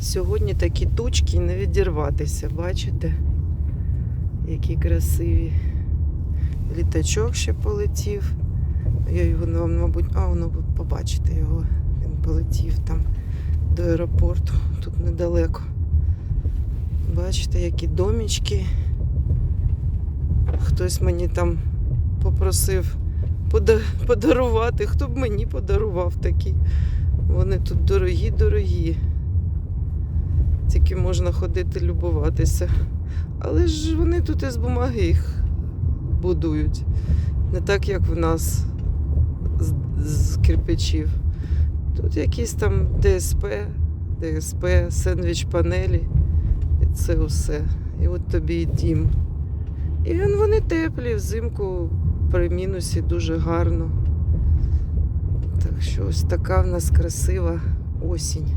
Сьогодні такі тучки не відірватися, бачите? Які красиві. Літачок ще полетів. Я його, ну, мабуть, а, воно побачите його. Він полетів там до аеропорту, тут недалеко. Бачите, які домічки. Хтось мені там попросив подарувати. Хто б мені подарував такі? Вони тут дорогі, дорогі. Тільки можна ходити любуватися. Але ж вони тут із бумаги їх будують. Не так, як в нас з, з кирпичів. Тут якісь там ДСП, ДСП, сендвіч панелі. І це усе. І от тобі і дім. І вони теплі, взимку при мінусі дуже гарно. Так що ось така в нас красива осінь.